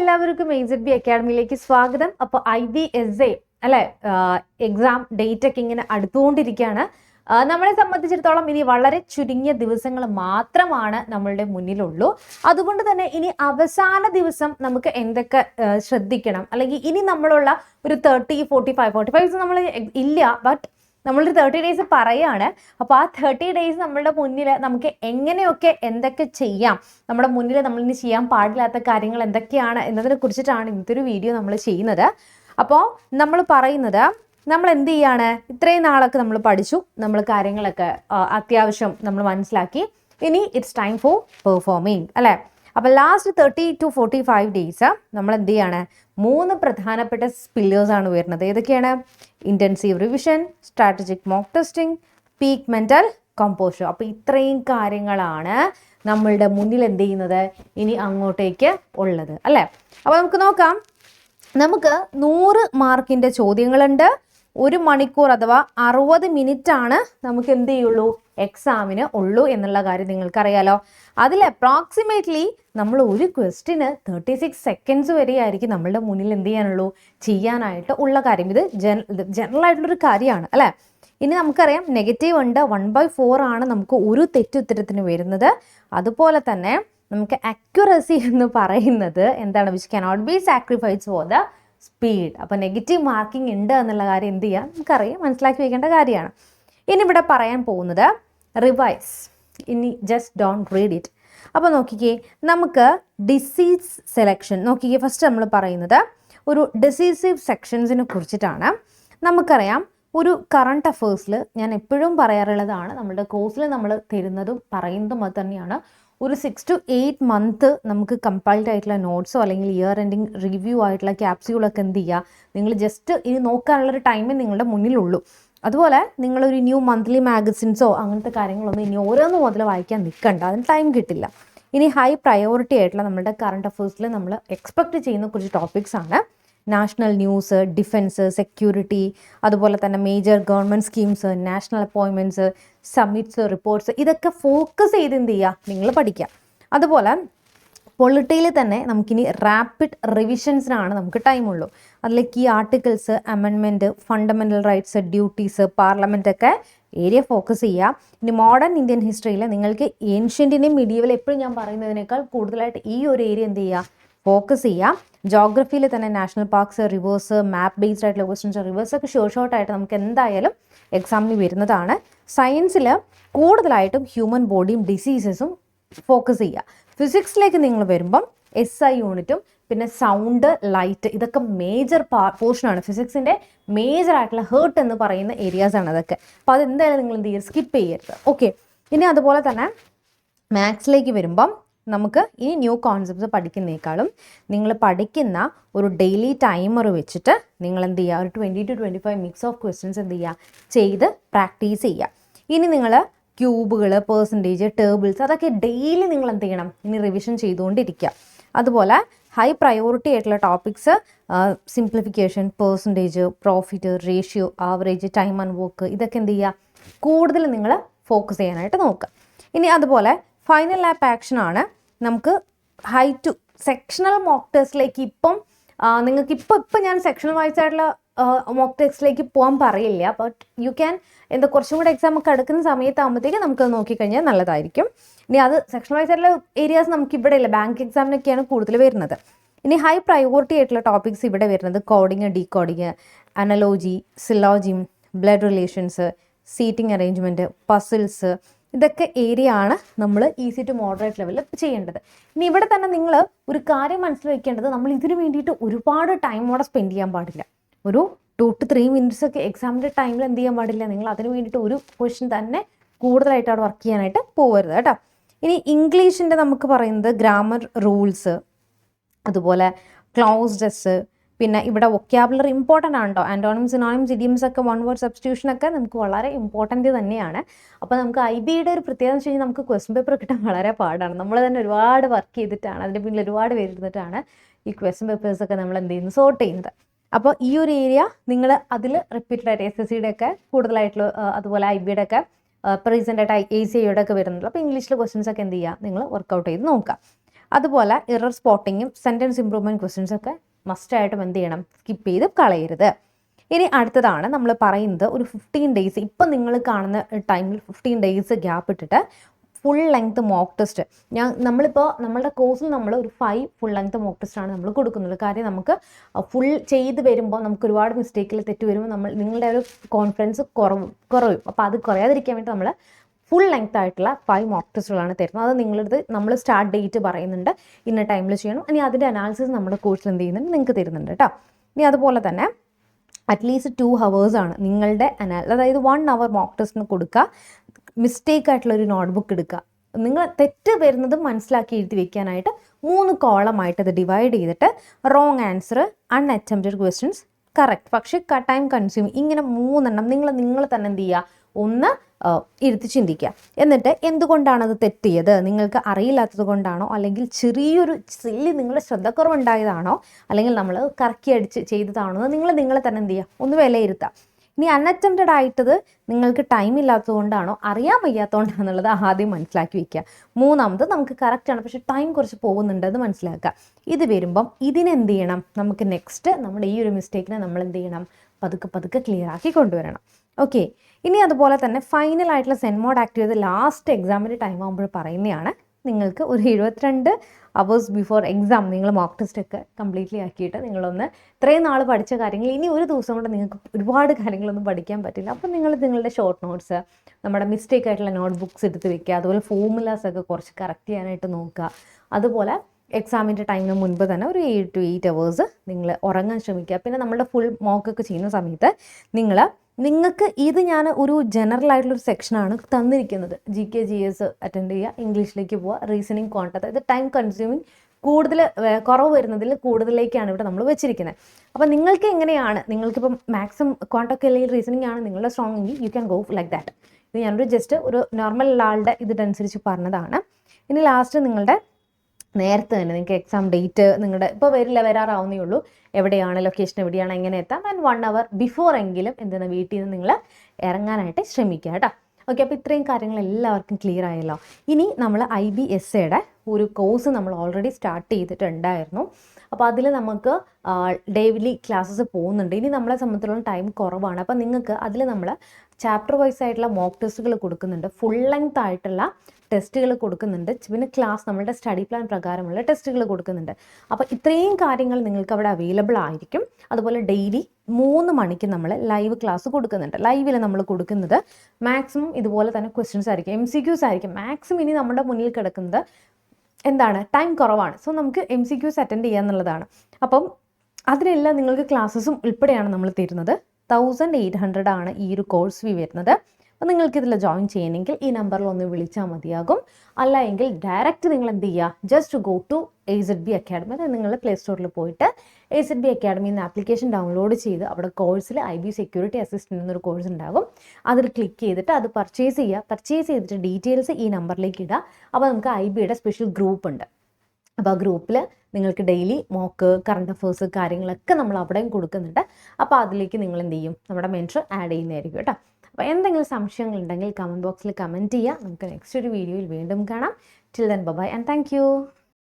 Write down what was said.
എല്ലാവർക്കും A Z B അക്കാഡമിയിലേക്ക് സ്വാഗതം. അപ്പോൾ ഐ ബി എസ് എ അല്ലെ എക്സാം ഡേറ്റ് ഒക്കെ ഇങ്ങനെ അടുത്തുകൊണ്ടിരിക്കുകയാണ്. നമ്മളെ സംബന്ധിച്ചിടത്തോളം ഇനി വളരെ ചുരുങ്ങിയ ദിവസങ്ങൾ മാത്രമാണ് നമ്മളുടെ മുന്നിലുള്ളൂ. അതുകൊണ്ട് തന്നെ ഇനി അവസാന ദിവസം നമുക്ക് എന്തൊക്കെ ശ്രദ്ധിക്കണം? അല്ലെങ്കിൽ ഇനി നമ്മളുള്ള ഒരു thirty forty five forty five നമ്മൾ ഇല്ല ബട്ട് നമ്മളൊരു തേർട്ടി ഡേയ്സ് പറയാണ്. അപ്പോൾ ആ തേർട്ടി ഡേയ്സ് നമ്മളുടെ മുന്നിൽ നമുക്ക് എങ്ങനെയൊക്കെ എന്തൊക്കെ ചെയ്യാം? നമ്മുടെ മുന്നിൽ നമ്മൾ ഇനി ചെയ്യാൻ പാടില്ലാത്ത കാര്യങ്ങൾ എന്തൊക്കെയാണ് എന്നതിനെ കുറിച്ചിട്ടാണ് ഇന്നത്തെ വീഡിയോ നമ്മൾ ചെയ്യുന്നത്. അപ്പോൾ നമ്മൾ പറയുന്നത് നമ്മൾ എന്ത് ചെയ്യാണ്? ഇത്രയും നാളൊക്കെ നമ്മൾ പഠിച്ചു. നമ്മൾ കാര്യങ്ങളൊക്കെ അത്യാവശ്യം നമ്മൾ മനസ്സിലാക്കി. ഇനി ഇറ്റ്സ് ടൈം ഫോർ പെർഫോമിങ് അല്ലേ? അപ്പോൾ last thirty two forty five days നമ്മൾ എന്ത് ചെയ്യാണ്? മൂന്ന് പ്രധാനപ്പെട്ട സ്പില്ലേഴ്സ് ആണ് വരുന്നത്. ഏതൊക്കെയാണ്? Intensive revision strategic mock testing peak mental composure അപ്പോൾ ഇത്രയും കാര്യങ്ങളാണ് നമ്മളുടെ മുന്നിൽ എന്ത് ചെയ്യുന്നത്? ഇനി അങ്ങോട്ടേക്ക് ഉള്ളത്. അല്ലേ? അപ്പോൾ നമുക്ക് നോക്കാം. നമുക്ക് നൂറ് മാർക്കിന്റെ ചോദ്യങ്ങളുണ്ട്. ഒരു മണിക്കൂർ അഥവാ അറുപത് മിനിറ്റ് ആണ് നമുക്ക് എന്ത് ചെയ്യുള്ളൂ? എക്സാമിന് ഉള്ളൂ എന്നുള്ള കാര്യം നിങ്ങൾക്കറിയാലോ. അതിൽ അപ്രോക്സിമേറ്റ്ലി നമ്മൾ ഒരു ക്വസ്റ്റിന് തേർട്ടി സിക്സ് സെക്കൻഡ്സ് വരെ ആയിരിക്കും നമ്മളുടെ മുന്നിൽ എന്ത് ചെയ്യാനുള്ളൂ? ചെയ്യാനായിട്ട് ഉള്ള കാര്യം. ഇത് ജന ജനറൽ ആയിട്ടുള്ളൊരു കാര്യമാണ് അല്ലേ? ഇനി നമുക്കറിയാം നെഗറ്റീവ് ഉണ്ട് വൺ ബൈ ഫോർ ആണ് നമുക്ക് ഒരു തെറ്റുത്തരത്തിന് വരുന്നത്. അതുപോലെ തന്നെ നമുക്ക് അക്യുറസി എന്ന് പറയുന്നത് എന്താണ്? Which cannot be sacrifice for the speed അപ്പോൾ നെഗറ്റീവ് മാർക്കിംഗ് ഉണ്ട് എന്നുള്ള കാര്യം എന്ത് ചെയ്യാം? നമുക്കറിയാം മനസ്സിലാക്കി വയ്ക്കേണ്ട കാര്യമാണ്. ഇനി ഇവിടെ പറയാൻ പോകുന്നത് റിവൈസ് ഇനി ജസ്റ്റ് ഡോണ്ട് റീഡ് ഇറ്റ് അപ്പോൾ നോക്കിക്കേ നമുക്ക് ഡിസീസ് സെലക്ഷൻ നോക്കിക്കേ ഫസ്റ്റ് നമ്മൾ പറയുന്നത് ഒരു ഡിസീസീവ് സെക്ഷൻസിനെ കുറിച്ചിട്ടാണ്. നമുക്കറിയാം ഒരു കറണ്ട് അഫേഴ്സിൽ ഞാൻ എപ്പോഴും പറയാറുള്ളതാണ് നമ്മുടെ കോഴ്സിൽ നമ്മൾ തരുന്നതും പറയുന്നതും അത് തന്നെയാണ്. ഒരു സിക്സ് ടു എയ്റ്റ് മന്ത് നമുക്ക് കമ്പൈൽഡ് ആയിട്ടുള്ള നോട്ട്സോ അല്ലെങ്കിൽ ഇയർ എൻഡിങ് റിവ്യൂ ആയിട്ടുള്ള ക്യാപ്സ്യൂളൊക്കെ എന്ത് ചെയ്യുക നിങ്ങൾ ജസ്റ്റ് ഇത് നോക്കാനുള്ളൊരു ടൈമേ നിങ്ങളുടെ മുന്നിലുള്ളൂ. അതുപോലെ നിങ്ങളൊരു ന്യൂ മന്ത്ലി മാഗസിൻസോ അങ്ങനത്തെ കാര്യങ്ങളൊന്നും ഇനി ഓരോന്ന് മുതൽ വായിക്കാൻ നിൽക്കണ്ട അതിന് ടൈം കിട്ടില്ല. ഇനി ഹൈ പ്രയോറിറ്റി ആയിട്ടുള്ള നമ്മുടെ കറണ്ട് അഫേഴ്സിൽ നമ്മൾ എക്സ്പെക്ട് ചെയ്യുന്ന കുറച്ച് ടോപ്പിക്സ് ആണ്. നാഷണൽ ന്യൂസ് ഡിഫൻസ് സെക്യൂരിറ്റി അതുപോലെ തന്നെ major government schemes national appointments submits reports ഇതൊക്കെ ഫോക്കസ് ചെയ്ത് എന്ത് ചെയ്യുക നിങ്ങൾ പഠിക്കുക അതുപോലെ പൊളിറ്റയിൽ തന്നെ നമുക്കിനി റാപ്പിഡ് റിവിഷൻസിനാണ് നമുക്ക് ടൈമുള്ളൂ അതിലേക്ക് ഈ ആർട്ടിക്കിൾസ് അമെൻമെന്റ് ഫണ്ടമെന്റൽ റൈറ്റ്സ് ഡ്യൂട്ടീസ് പാർലമെന്റ് ഒക്കെ ഏരിയ ഫോക്കസ് ചെയ്യുക ഇനി മോഡേൺ ഇന്ത്യൻ ഹിസ്റ്ററിയിൽ നിങ്ങൾക്ക് ഏൻഷ്യന്റിനെയും മിഡീവൽ എപ്പോഴും ഞാൻ പറയുന്നതിനേക്കാൾ കൂടുതലായിട്ട് ഈ ഒരു ഏരിയ എന്ത് ചെയ്യുക ഫോക്കസ് ചെയ്യാം. ജോഗ്രഫിയിൽ തന്നെ national parks rivers map based ആയിട്ടുള്ള ക്വസ്റ്റ്യൻസ് റിവേഴ്സ് ഒക്കെ ഷോർട്ട് ഷോർട്ട് ആയിട്ട് നമുക്ക് എന്തായാലും എക്സാമിന് വരുന്നതാണ്. സയൻസിൽ കൂടുതലായിട്ടും ഹ്യൂമൻ ബോഡിയും ഡിസീസസും ഫോക്കസ് ചെയ്യുക ഫിസിക്സിലേക്ക് നിങ്ങൾ വരുമ്പം എസ് ഐ യൂണിറ്റും പിന്നെ സൗണ്ട് ലൈറ്റ് ഇതൊക്കെ മേജർ പാ പോർഷനാണ് ഫിസിക്സിന്റെ മേജർ ആയിട്ടുള്ള ഹേർട്ട് എന്ന് പറയുന്ന ഏരിയാസ് ആണ് അതൊക്കെ. അപ്പോൾ അതെന്തായാലും നിങ്ങൾ എന്ത് ചെയ്യുക സ്കിപ്പ് ചെയ്യരുത്. ഓക്കെ ഇനി അതുപോലെ തന്നെ മാത്സിലേക്ക് വരുമ്പം നമുക്ക് ഇനി ന്യൂ കോൺസെപ്റ്റ്സ് പഠിക്കുന്നേക്കാളും നിങ്ങൾ പഠിക്കുന്ന ഒരു ഡെയിലി ടൈമർ വെച്ചിട്ട് നിങ്ങൾ എന്ത് ചെയ്യുക? ഒരു twenty to twenty five mix of questions എന്ത് ചെയ്യുക? ചെയ്ത് പ്രാക്ടീസ് ചെയ്യുക. ഇനി നിങ്ങൾ ക്യൂബുകൾ പേഴ്സന്റേജ് ടേബിൾസ് അതൊക്കെ ഡെയിലി നിങ്ങൾ എന്ത് ചെയ്യണം? ഇനി റിവിഷൻ ചെയ്തുകൊണ്ടിരിക്കുക. അതുപോലെ ഹൈ പ്രയോറിറ്റി ആയിട്ടുള്ള topics simplification percentage profit ratio average time and work ഇതൊക്കെ എന്ത് ചെയ്യുക? കൂടുതൽ നിങ്ങൾ ഫോക്കസ് ചെയ്യാനായിട്ട് നോക്കുക. ഇനി അതുപോലെ ഫൈനൽ ആപ്പ് ആക്ഷൻ ആണ്. നമുക്ക് ഹൈ ടു സെക്ഷണൽ മോക്ക് ടെസ്റ്റിലേക്ക് ഇപ്പം നിങ്ങൾക്ക് ഇപ്പോൾ ഇപ്പം ഞാൻ സെക്ഷണൽ വൈസ് ആയിട്ടുള്ള മോക്ക് ടെസ്റ്റിലേക്ക് പോകാൻ പറയില്ല. ബട്ട് യു ക്യാൻ എന്താ കുറച്ചും കൂടെ എക്സാം ഒക്കെ എടുക്കുന്ന സമയത്താകുമ്പോഴത്തേക്ക് നമുക്കത് നോക്കിക്കഴിഞ്ഞാൽ നല്ലതായിരിക്കും. ഇനി അത് സെക്ഷണൽ വൈസ് ആയിട്ടുള്ള ഏരിയാസ് നമുക്ക് ഇവിടെ ഇല്ല. ബാങ്ക് എക്സാമിനൊക്കെയാണ് കൂടുതൽ വരുന്നത്. ഇനി ഹൈ പ്രയോറിറ്റി ആയിട്ടുള്ള ടോപ്പിക്സ് ഇവിടെ വരുന്നത് coding decoding analogy syllogism blood relations seating arrangement puzzles ഇതൊക്കെ ഏരിയ ആണ് നമ്മൾ ഈസി ടു മോഡറേറ്റ് ലെവലിൽ ചെയ്യേണ്ടത്. ഇനി ഇവിടെ തന്നെ നിങ്ങൾ ഒരു കാര്യം മനസ്സിൽ വെക്കേണ്ടത് നമ്മൾ ഇതിനു വേണ്ടിയിട്ട് ഒരുപാട് ടൈം അവിടെ സ്പെൻഡ് ചെയ്യാൻ പാടില്ല. ഒരു ടു ടു ത്രീ മിനിറ്റ്സ് ഒക്കെ എക്സാമിന്റെ ടൈമിൽ എന്ത് ചെയ്യാൻ പാടില്ല. നിങ്ങൾ അതിന് വേണ്ടിയിട്ട് ഒരു ക്വസ്റ്റ്യൻ തന്നെ കൂടുതലായിട്ട് അവിടെ വർക്ക് ചെയ്യാനായിട്ട് പോകരുത് കേട്ടോ. ഇനി ഇംഗ്ലീഷിന്റെ നമുക്ക് പറയുന്നത് ഗ്രാമർ റൂൾസ് അതുപോലെ ക്ലോസ്ഡസ് പിന്നെ ഇവിടെ വൊക്കാബുലറി ഇമ്പോർട്ടന്റ് ആണ് കേട്ടോ ആന്റോണിംസ് സിനോണിംസ് ഇഡിയംസ് ഒക്കെ വൺ വേർഡ് സബ്സ്റ്റിറ്റ്യൂഷൻ ഒക്കെ നമുക്ക് വളരെ ഇമ്പോർട്ടന്റ് തന്നെയാണ്. അപ്പോൾ നമുക്ക് ഐ ബിയുടെ ഒരു പ്രത്യേകത വെച്ച് കഴിഞ്ഞാൽ നമുക്ക് ക്വസ്റ്റ്യൻ പേപ്പർ കിട്ടാൻ വളരെ പാടാണ്. നമ്മൾ തന്നെ ഒരുപാട് വർക്ക് ചെയ്തിട്ടാണ് അതിന്റെ പിന്നിൽ ഒരുപാട് പേരിരുന്നിട്ടാണ് ഈ ക്വസ്റ്റ്യൻ പേപ്പേഴ്സ് ഒക്കെ നമ്മൾ എന്ത് ചെയ്യുന്നത് സോർട്ട് ചെയ്യുന്നത്. അപ്പോൾ ഈ ഒരു ഏരിയ നിങ്ങൾ അതിൽ റിപ്പീറ്റഡ് ആയിട്ട് എസ് എസ് സിയുടെ ഒക്കെ കൂടുതലായിട്ടുള്ള അതുപോലെ ഐ ബിയുടെ ഒക്കെ പ്രീസെന്റ് ആയിട്ട് എ സി ഐയുടെ ഒക്കെ വരുന്നുള്ളൂ അപ്പോൾ ഇംഗ്ലീഷിലെ ക്വസ്റ്റ്യൻസ് ഒക്കെ എന്ത് ചെയ്യുക? നിങ്ങൾ വർക്കൗട്ട് ചെയ്ത് നോക്കുക. അതുപോലെ ഇറർ സ്പോട്ടിങ്ങും സെന്റൻസ് ഇമ്പ്രൂവ്മെന്റ് ക്വസ്റ്റ്യൻസ് ഒക്കെ മസ്റ്റായിട്ടും എന്ത് ചെയ്യണം? സ്കിപ്പ് ചെയ്ത് കളയരുത്. ഇനി അടുത്തതാണ് നമ്മൾ പറയുന്നത് ഒരു ഫിഫ്റ്റീൻ ഡേയ്സ് ഇപ്പം നിങ്ങൾ കാണുന്ന ടൈമിൽ ഫിഫ്റ്റീൻ ഡേയ്സ് ഗ്യാപ്പ് ഇട്ടിട്ട് ഫുൾ ലെങ്ത് മോക്ക് ടെസ്റ്റ് ഞാൻ നമ്മളിപ്പോൾ നമ്മളുടെ കോഴ്സിൽ നമ്മൾ ഒരു ഫൈവ് ഫുൾ ലെങ്ത് മോക്ക് ടെസ്റ്റാണ് നമ്മൾ കൊടുക്കുന്നത്. കാര്യം നമുക്ക് ഫുൾ ചെയ്ത് വരുമ്പോൾ നമുക്ക് ഒരുപാട് മിസ്റ്റേക്കിൽ തെറ്റ് വരുമ്പോൾ നമ്മൾ നിങ്ങളുടെ ഒരു കോൺഫിഡൻസ് കുറവും കുറയും. അപ്പോൾ അത് കുറയാതിരിക്കാൻ വേണ്ടി നമ്മൾ ഫുൾ ലെങ്ത് ആയിട്ടുള്ള ഫൈവ് മോക്ക് ടെസ്റ്റുകളാണ് തരുന്നത്. അത് നിങ്ങളടുത്ത് നമ്മൾ സ്റ്റാർട്ട് ഡേറ്റ് പറയുന്നുണ്ട്. ഇന്ന ടൈമിൽ ചെയ്യണം. ഇനി അതിന്റെ അനാലിസിസ് നമ്മുടെ കോഴ്സിൽ എന്ത് ചെയ്യുന്നുണ്ട് നിങ്ങൾക്ക് തരുന്നുണ്ട് കേട്ടോ ഇനി അതുപോലെ തന്നെ അറ്റ്ലീസ്റ്റ് ടു ഹവേഴ്സാണ് നിങ്ങളുടെ അനാ അതായത് വൺ അവർ മോക്ക് ടെസ്റ്റിന് കൊടുക്കുക. മിസ്റ്റേക്ക് ആയിട്ടുള്ള ഒരു നോട്ട്ബുക്ക് എടുക്കുക. നിങ്ങൾ തെറ്റ് വരുന്നത് മനസ്സിലാക്കി എഴുതി വെക്കാനായിട്ട് മൂന്ന് കോളമായിട്ട് ഇത് ഡിവൈഡ് ചെയ്തിട്ട് wrong answer unattempted questions correct പക്ഷേ ടൈം കൺസ്യൂം ഇങ്ങനെ മൂന്നെണ്ണം നിങ്ങൾ നിങ്ങൾ തന്നെ എന്ത് ചെയ്യുക? ഒന്ന് ഇരുത്തി ചിന്തിക്കുക. എന്നിട്ട് എന്തുകൊണ്ടാണ് അത് തെറ്റിയത്? നിങ്ങൾക്ക് അറിയില്ലാത്തത് കൊണ്ടാണോ? അല്ലെങ്കിൽ ചെറിയൊരു സില്ലി നിങ്ങളുടെ ശ്രദ്ധക്കുറവുണ്ടായതാണോ? അല്ലെങ്കിൽ നമ്മൾ കറക്കി അടിച്ച് ചെയ്തതാണോ? നിങ്ങൾ നിങ്ങളെ തന്നെ എന്ത് ചെയ്യുക? ഒന്ന് വിലയിരുത്താം ഇനി അൺഅറ്റംപ്റ്റഡ് ആയിട്ടത് നിങ്ങൾക്ക് ടൈം ഇല്ലാത്തത് കൊണ്ടാണോ? അറിയാൻ വയ്യാത്തതുകൊണ്ടാണെന്നുള്ളത് ആദ്യം മനസ്സിലാക്കി വെക്കുക. മൂന്നാമത് നമുക്ക് കറക്റ്റാണ് പക്ഷേ ടൈം കുറച്ച് പോകുന്നുണ്ട് എന്ന് മനസ്സിലാക്കുക. ഇത് വരുമ്പം ഇതിനെന്ത് ചെയ്യണം? നമുക്ക് നെക്സ്റ്റ് നമ്മുടെ ഈ ഒരു മിസ്റ്റേക്കിനെ നമ്മൾ എന്ത് ചെയ്യണം? പതുക്കെ പതുക്കെ ക്ലിയർ ആക്കി കൊണ്ടുവരണം. ഓക്കെ ഇനി അതുപോലെ തന്നെ ഫൈനൽ ആയിട്ടുള്ള സെൻമോഡ് ആക്ട് ചെയ്ത് ലാസ്റ്റ് എക്സാമിന്റെ ടൈം ആകുമ്പോൾ പറയുന്നതാണ്. നിങ്ങൾക്ക് ഒരു എഴുപത്തിരണ്ട് അവേഴ്സ് ബിഫോർ എക്സാം നിങ്ങൾ മോക്ക് ടെസ്റ്റ് ഒക്കെ കംപ്ലീറ്റ്ലി ആക്കിയിട്ട് നിങ്ങളൊന്ന് ഇത്രയും നാൾ പഠിച്ച കാര്യങ്ങൾ ഇനി ഒരു ദിവസം കൊണ്ട് നിങ്ങൾക്ക് ഒരുപാട് കാര്യങ്ങളൊന്നും പഠിക്കാൻ പറ്റില്ല. അപ്പം നിങ്ങൾ നിങ്ങളുടെ ഷോർട്ട് നോട്ട്സ് നമ്മുടെ മിസ്റ്റേക്ക് ആയിട്ടുള്ള നോട്ട് ബുക്ക്സ് എടുത്ത് വെക്കുക അതുപോലെ ഫോമുലാസ് ഒക്കെ കുറച്ച് കറക്റ്റ് ചെയ്യാനായിട്ട് നോക്കുക. അതുപോലെ എക്സാമിന്റെ ടൈമിന് മുൻപ് തന്നെ ഒരു എയ്റ്റ് ടു എയ്റ്റ് അവേഴ്സ് നിങ്ങൾ ഉറങ്ങാൻ ശ്രമിക്കുക. പിന്നെ നമ്മുടെ ഫുൾ മോക്കൊക്കെ ചെയ്യുന്ന സമയത്ത് നിങ്ങൾ നിങ്ങൾക്ക് ഇത് ഞാൻ ഒരു ജനറൽ ആയിട്ടുള്ള ഒരു സെക്ഷനാണ് തന്നിരിക്കുന്നത്. G K G S attend ചെയ്യുക ഇംഗ്ലീഷിലേക്ക് പോവുക റീസണിങ് കോൺട്ട് അതായത് ടൈം കൺസ്യൂമിങ് കൂടുതൽ കുറവ് വരുന്നതിൽ കൂടുതലേക്കാണ് ഇവിടെ നമ്മൾ വെച്ചിരിക്കുന്നത്. അപ്പോൾ നിങ്ങൾക്ക് എങ്ങനെയാണ് നിങ്ങൾക്കിപ്പം മാക്സിമം കോൺടാക്ട് അല്ലെങ്കിൽ റീസണിങ് ആണ് നിങ്ങളുടെ സ്ട്രോങ് എങ്കിൽ you can go like that ഇത് ഞാനൊരു ജസ്റ്റ് ഒരു നോർമൽ ആളുടെ ഇതിനനുസരിച്ച് പറഞ്ഞതാണ്. ഇനി ലാസ്റ്റ് നിങ്ങളുടെ നേരത്തെ തന്നെ നിങ്ങൾക്ക് എക്സാം ഡേറ്റ് നിങ്ങളുടെ ഇപ്പോൾ വരില്ല വരാറാവുന്നേ ഉള്ളൂ. എവിടെയാണ് ലൊക്കേഷൻ എവിടെയാണ് എങ്ങനെ എത്താം? ആൻഡ് വൺ അവർ ബിഫോർ എങ്കിലും എന്താണ് വീട്ടിൽ നിന്ന് നിങ്ങൾ ഇറങ്ങാനായിട്ട് ശ്രമിക്കുക കേട്ടോ. ഓക്കെ അപ്പോൾ ഇത്രയും കാര്യങ്ങൾ എല്ലാവർക്കും ക്ലിയർ ആയല്ലോ. ഇനി നമ്മൾ ഐ ബി എസ് എയുടെ ഒരു കോഴ്സ് നമ്മൾ ഓൾറെഡി സ്റ്റാർട്ട് ചെയ്തിട്ടുണ്ടായിരുന്നു. അപ്പോൾ അതിൽ നമുക്ക് ഡെയിലി ക്ലാസ്സസ് പോകുന്നുണ്ട്. ഇനി നമ്മളെ സംബന്ധിച്ചിടത്തോളം ടൈം കുറവാണ്. അപ്പോൾ നിങ്ങൾക്ക് അതിൽ നമ്മൾ ചാപ്റ്റർ വൈസ് ആയിട്ടുള്ള മോക്ക് ടെസ്റ്റുകൾ കൊടുക്കുന്നുണ്ട്. ഫുൾ ലെങ്ത് ആയിട്ടുള്ള ടെസ്റ്റുകൾ കൊടുക്കുന്നുണ്ട്. പിന്നെ ക്ലാസ് നമ്മളുടെ സ്റ്റഡി പ്ലാൻ പ്രകാരമുള്ള ടെസ്റ്റുകൾ കൊടുക്കുന്നുണ്ട്. അപ്പോൾ ഇത്രയും കാര്യങ്ങൾ നിങ്ങൾക്ക് അവിടെ അവൈലബിൾ ആയിരിക്കും. അതുപോലെ ഡെയിലി മൂന്ന് മണിക്ക് നമ്മൾ ലൈവ് ക്ലാസ് കൊടുക്കുന്നുണ്ട്. ലൈവിൽ നമ്മൾ കൊടുക്കുന്നത് മാക്സിമം ഇതുപോലെ തന്നെ ക്വസ്റ്റ്യൻസ് ആയിരിക്കും. എം സി ക്യൂസ് ആയിരിക്കും. മാക്സിമം ഇനി നമ്മുടെ മുന്നിൽ കിടക്കുന്നത് എന്താണ്? ടൈം കുറവാണ്. സോ നമുക്ക് എം സി ക്യൂസ് അറ്റൻഡ് ചെയ്യാന്നുള്ളതാണ്. അപ്പം അതിനെല്ലാം നിങ്ങൾക്ക് ക്ലാസ്സസും ഉൾപ്പെടെയാണ് നമ്മൾ തരുന്നത്. തൗസൻഡ് എയ്റ്റ് ഹൺഡ്രഡ് ആണ് ഈ ഒരു കോഴ്സ് ഫീ വരുന്നത്. അപ്പോൾ നിങ്ങൾക്ക് ഇതിൽ ജോയിൻ ചെയ്യണമെങ്കിൽ ഈ നമ്പറിൽ ഒന്ന് വിളിച്ചാൽ മതിയാകും. അല്ല എങ്കിൽ ഡയറക്റ്റ് നിങ്ങൾ എന്ത് ചെയ്യുക just go to A Z B academy അതായത് നിങ്ങൾ പ്ലേ സ്റ്റോറിൽ പോയിട്ട് എ സെഡ് ബി അക്കാഡമി എന്ന ആപ്ലിക്കേഷൻ ഡൗൺലോഡ് ചെയ്ത് അവിടെ കോഴ്സിൽ ഐ ബി സെക്യൂരിറ്റി അസിസ്റ്റന്റ് എന്നൊരു കോഴ്സ് ഉണ്ടാകും. അതിൽ ക്ലിക്ക് ചെയ്തിട്ട് അത് പർച്ചേസ് ചെയ്യുക പർച്ചേസ് ചെയ്തിട്ട് ഡീറ്റെയിൽസ് ഈ നമ്പറിലേക്ക് ഇടുക അപ്പോൾ നമുക്ക് ഐ ബിയുടെ സ്പെഷ്യൽ ഗ്രൂപ്പ് ഉണ്ട്. അപ്പോൾ ആ ഗ്രൂപ്പിൽ നിങ്ങൾക്ക് ഡെയിലി മോക്ക് കറണ്ട് അഫേഴ്സ് കാര്യങ്ങളൊക്കെ നമ്മൾ അവിടെയും കൊടുക്കുന്നുണ്ട്. അപ്പോൾ അതിലേക്ക് നിങ്ങൾ എന്ത് ചെയ്യും? നമ്മുടെ മെൻഷൻ ആഡ് ചെയ്യുന്നതായിരിക്കും കേട്ടോ. അപ്പോൾ എന്തെങ്കിലും സംശയങ്ങൾ ഉണ്ടെങ്കിൽ കമന്റ് ബോക്സിൽ കമന്റ് ചെയ്യുക നമുക്ക് നെക്സ്റ്റ് ഒരു വീഡിയോയിൽ വീണ്ടും കാണാം. Till then bye and thank